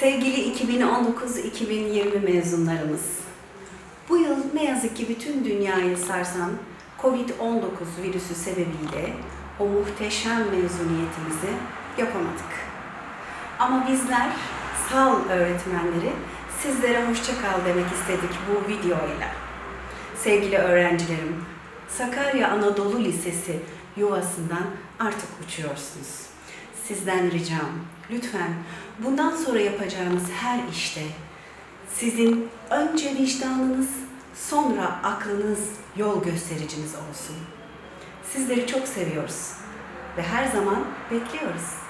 Sevgili 2019-2020 mezunlarımız, bu yıl ne yazık ki bütün dünyayı sarsan COVID-19 virüsü sebebiyle o muhteşem mezuniyetimizi yapamadık. Ama bizler sağ öğretmenleri sizlere hoşça kal demek istedik bu videoyla. Sevgili öğrencilerim, Sakarya Anadolu Lisesi yuvasından artık uçuyorsunuz. Sizden ricam, lütfen bundan sonra yapacağınız her işte sizin önce vicdanınız, sonra aklınız yol göstericiniz olsun. Sizleri çok seviyoruz ve her zaman bekliyoruz.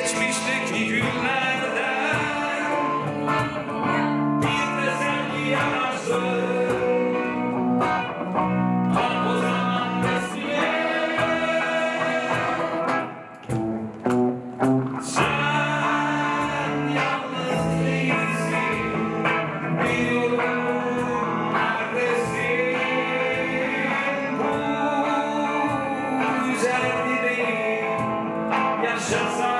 Geçmişteki günlerden. Bir teselli ararsın Bak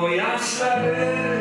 моя шари.